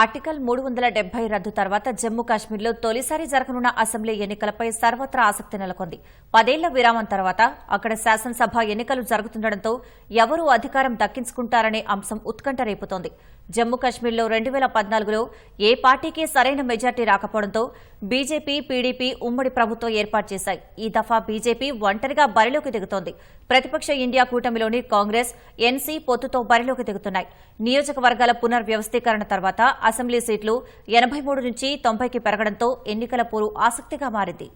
Article మూడు వందల డెబ్బై రద్దు తర్వాత జమ్మూ కాశ్మీర్లో తొలిసారి జరగనున్న అసెంబ్లీ ఎన్నికలపై సర్వత్రా ఆసక్తి నెలకొంది. పదేళ్ళ విరామం తర్వాత అక్కడ శాసనసభ ఎన్నికలు జరుగుతుండటంతో ఎవరు అధికారం దక్కించుకుంటారనే అంశం ఉత్కంఠ రేపుతోంది. జమ్మూ కాశ్మీర్లో రెండు వేల పద్నాలుగులో ఏ పార్టీకి సరైన మెజార్టీ రాకపోవడంతో బీజేపీ పీడీపీ ఉమ్మడి ప్రభుత్వం ఏర్పాటు చేశాయి. ఈ దఫా బీజేపీ ఒంటరిగా బరిలోకి దిగుతోంది. ప్రతిపక్ష ఇండియా కూటమిలోని కాంగ్రెస్ ఎన్సీ పొత్తుతో బరిలోకి దిగుతున్నాయి. నియోజకవర్గాల పునర్వ్యవస్థీకరణ తర్వాత అసెంబ్లీ సీట్లు ఎనభై మూడు నుంచి తొంభైకి పెరగడంతో ఎన్నికల పోరు ఆసక్తిగా మారింది.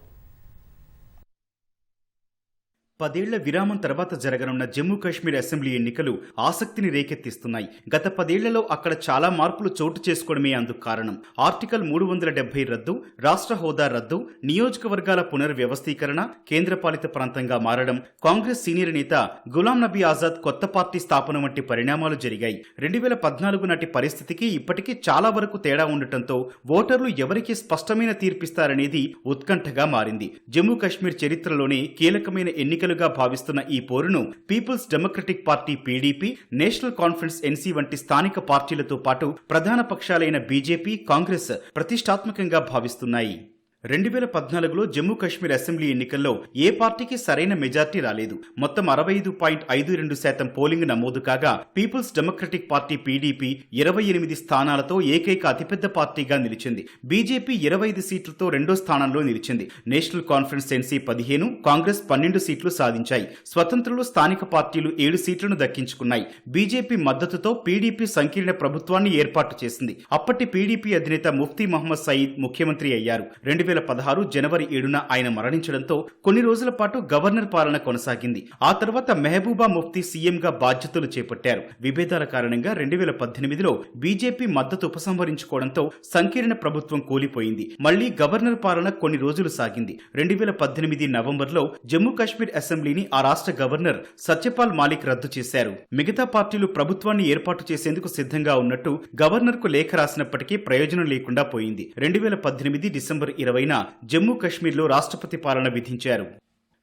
పదేళ్ళ విరామం తర్వాత జరగనున్న జమ్మూ కాశ్మీర్ అసెంబ్లీ ఎన్నికలు ఆసక్తిని రేకెత్తిస్తున్నాయి. గత పదేళ్ళలో అక్కడ చాలా మార్పులు చోటు చేసుకోవడమే అందుకు కారణం. ఆర్టికల్ మూడు వందల డెబ్బై రద్దు రాష్ట్ర హోదా రద్దు నియోజకవర్గాల పునర్వ్యవస్థీకరణ కేంద్రపాలిత ప్రాంతంగా మారడం కాంగ్రెస్ సీనియర్ నేత గులాం నబీ ఆజాద్ కొత్త పార్టీ స్థాపన వంటి పరిణామాలు జరిగాయి. రెండు వేల పద్నాలుగు నాటి పరిస్థితికి ఇప్పటికీ చాలా వరకు తేడా ఉండటంతో ఓటర్లు ఎవరికి స్పష్టమైన తీర్పిస్తారనేది ఉత్కంఠగా మారింది. జమ్మూ కాశ్మీర్ చరిత్రలోనే కీలకమైన ఎన్నికలుగా భావిస్తున్న ఈ పోరును people's democratic party PDP national conference NC వంటి స్థానిక పార్టీలతో పాటు ప్రధాన పక్షాలైన బీజేపీ కాంగ్రెస్ ప్రతిష్టాత్మకంగా భావిస్తున్నాయి. రెండు వేల పద్నాలుగులో జమ్మూ కాశ్మీర్ అసెంబ్లీ ఎన్నికల్లో ఏ పార్టీకి సరైన మెజార్టీ రాలేదు. మొత్తం అరవై ఐదు పాయింట్ ఐదు రెండు శాతం పోలింగ్ నమోదు కాగా పీపుల్స్ డెమోక్రటిక్ పార్టీ పీడీపీ ఇరవై ఎనిమిది స్థానాలతో ఏకైక అతిపెద్ద పార్టీగా నిలిచింది. బీజేపీ ఇరవై ఐదు సీట్లతో రెండో స్థానంలో నిలిచింది. నేషనల్ కాన్ఫరెన్స్ ఎన్సీ పదిహేను కాంగ్రెస్ పన్నెండు సీట్లు సాధించాయి. స్వతంత్రులు స్థానిక పార్టీలు ఏడు సీట్లను దక్కించుకున్నాయి. బీజేపీ మద్దతుతో పీడీపీ సంకీర్ణ ప్రభుత్వాన్ని ఏర్పాటు చేసింది. అప్పటి పీడీపీ అధినేత ముఫ్తీ మహమ్మద్ సయీద్ ముఖ్యమంత్రి అయ్యారు. రెండు వేల పదహారు జనవరి ఏడున ఆయన మరణించడంతో కొన్ని రోజుల పాటు గవర్నర్ పాలన కొనసాగింది. ఆ తర్వాత మెహబూబా ముఫ్తీ సీఎంగా బాధ్యతలు చేపట్టారు. విభేదాల కారణంగా రెండు వేల పద్దెనిమిదిలో బీజేపీ మద్దతు ఉపసంహరించుకోవడంతో సంకీర్ణ ప్రభుత్వం కూలిపోయింది. మళ్ళీ గవర్నర్ పాలన కొన్ని రోజులు సాగింది. రెండు వేల పద్దెనిమిది నవంబర్లో జమ్మూ కాశ్మీర్ అసెంబ్లీని ఆ రాష్ట్ర గవర్నర్ సత్యపాల్ మాలిక్ రద్దు చేశారు. మిగతా పార్టీలు ప్రభుత్వాన్ని ఏర్పాటు చేసేందుకు సిద్ధంగా ఉన్నట్టు గవర్నర్కు లేఖ రాసినప్పటికీ ప్రయోజనం లేకుండా పోయింది. రెండు వేల పద్దెనిమిది డిసెంబర్ ఇరవై ఇరవైన జమ్మూ కశ్మీర్లో రాష్ట్రపతి పాలన విధించారు.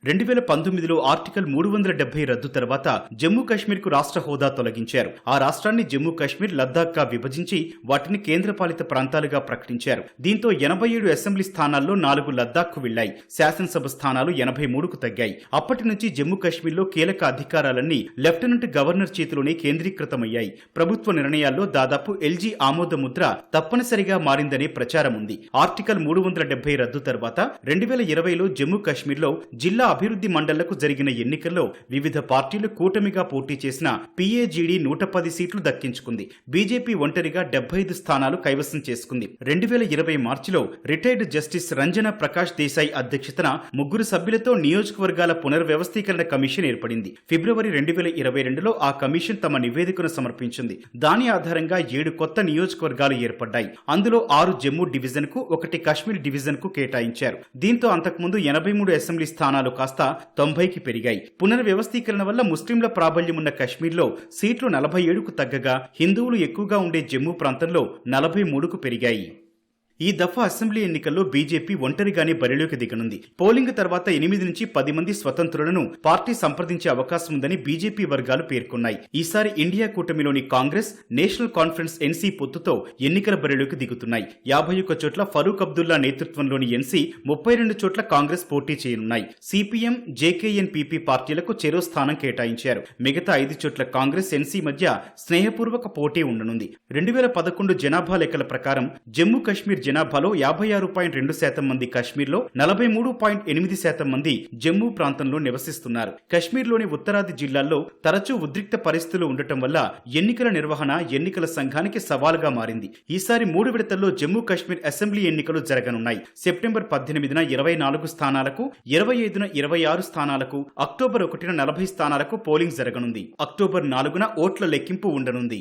రెండు వేల పంతొమ్మిదిలో ఆర్టికల్ మూడు వందల డెబ్బై రద్దు తర్వాత జమ్మూ కాశ్మీర్కు రాష్ట్ర హోదా తొలగించారు. ఆ రాష్ట్రాన్ని జమ్మూ కాశ్మీర్ లద్దాఖ్గా విభజించి వాటిని కేంద్రపాలిత ప్రాంతాలుగా ప్రకటించారు. దీంతో ఎనభై ఏడు అసెంబ్లీ స్థానాల్లో నాలుగు లద్దాఖ్కు వెళ్ళాయి శాసనసభ స్థానాలు ఎనభై మూడుకు తగ్గాయి. అప్పటి నుంచి జమ్మూ కాశ్మీర్లో కీలక అధికారాలన్నీ లెఫ్టినెంట్ గవర్నర్ చేతిలోనే కేంద్రీకృతమయ్యాయి. ప్రభుత్వ నిర్ణయాల్లో దాదాపు ఎల్జీ ఆమోద ముద్ర తప్పనిసరిగా మారిందనే ప్రచారం ఉంది. ఆర్టికల్ మూడు వందల డెబ్బై రద్దు తర్వాత రెండు వేల ఇరవైలో జమ్మూ కాశ్మీర్లో జిల్లా అభివృద్ధి మండళ్ళకు జరిగిన ఎన్నికల్లో వివిధ పార్టీలు కూటమిగా పోటీ చేసిన పీఏజీడీ నూట పది సీట్లు దక్కించుకుంది. బీజేపీ ఒంటరిగా డెబ్బై ఐదు స్థానాలు కైవసం చేసుకుంది. రెండు వేల ఇరవై మార్చిలో రిటైర్డ్ జస్టిస్ రంజన ప్రకాష్ దేశాయ్ అధ్యక్షతన ముగ్గురు సభ్యులతో నియోజకవర్గాల పునర్వ్యవస్థీకరణ కమిషన్ ఏర్పడింది. ఫిబ్రవరి రెండు వేల ఇరవై రెండులో ఆ కమిషన్ తమ నివేదికను సమర్పించింది. దాని ఆధారంగా ఏడు కొత్త నియోజకవర్గాలు ఏర్పడ్డాయి. అందులో ఆరు జమ్మూ డివిజన్కు ఒకటి కాశ్మీర్ డివిజన్కు కేటాయించారు. దీంతో అంతకుముందు ఎనభై మూడు అసెంబ్లీ స్థానాలు కాస్త తొంభైకి పెరిగాయి. పునర్వ్యవస్థీకరణ వల్ల ముస్లింల ప్రాబల్యం ఉన్న కశ్మీర్లో సీట్లు నలభై ఏడుకు తగ్గగా హిందువులు ఎక్కువగా ఉండే జమ్మూ ప్రాంతంలో నలభై మూడుకు పెరిగాయి. ఈ దఫా అసెంబ్లీ ఎన్నికల్లో బీజేపీ ఒంటరిగానే బరిలోకి దిగనుంది. పోలింగ్ తర్వాత ఎనిమిది నుంచి పది మంది స్వతంత్రులను పార్టీ సంప్రదించే అవకాశం ఉందని బీజేపీ వర్గాలు పేర్కొన్నాయి. ఈసారి ఇండియా కూటమిలోని కాంగ్రెస్ నేషనల్ కాన్ఫరెన్స్ ఎన్సీ పొత్తుతో ఎన్నికల బరిలోకి దిగుతున్నాయి. యాభై ఒక్క చోట్ల ఫరూక్ అబ్దుల్లా నేతృత్వంలోని ఎన్సీ ముప్పై రెండు చోట్ల కాంగ్రెస్ పోటీ చేయనున్నాయి. సిపిఎం జేకేఎన్ పీపీ పార్టీలకు చెరో స్థానం కేటాయించారు. మిగతా ఐదు చోట్ల కాంగ్రెస్ ఎన్సీ మధ్య స్నేహపూర్వక పోటీ ఉండనుంది. రెండు వేల పదకొండు జనాభా లెక్కల ప్రకారం జమ్మూ కాశ్మీర్ జనాభాలో యాభై ఆరు పాయింట్ రెండు శాతం మంది కశ్మీర్లో నలభై మూడు పాయింట్ ఎనిమిది శాతం మంది జమ్మూ ప్రాంతంలో నివసిస్తున్నారు. కశ్మీర్లోని ఉత్తరాది జిల్లాల్లో తరచూ ఉద్రిక్త పరిస్థితులు ఉండటం వల్ల ఎన్నికల నిర్వహణ ఎన్నికల సంఘానికి సవాలుగా మారింది. ఈసారి మూడు విడతల్లో జమ్మూ కాశ్మీర్ అసెంబ్లీ ఎన్నికలు జరగనున్నాయి. సెప్టెంబర్ పద్దెనిమిదిన ఇరవై నాలుగు స్థానాలకు ఇరవై ఐదున ఇరవై ఆరు స్థానాలకు అక్టోబర్ ఒకటిన నలభై స్థానాలకు పోలింగ్ జరగనుంది. అక్టోబర్ నాలుగున ఓట్ల లెక్కింపు ఉండనుంది.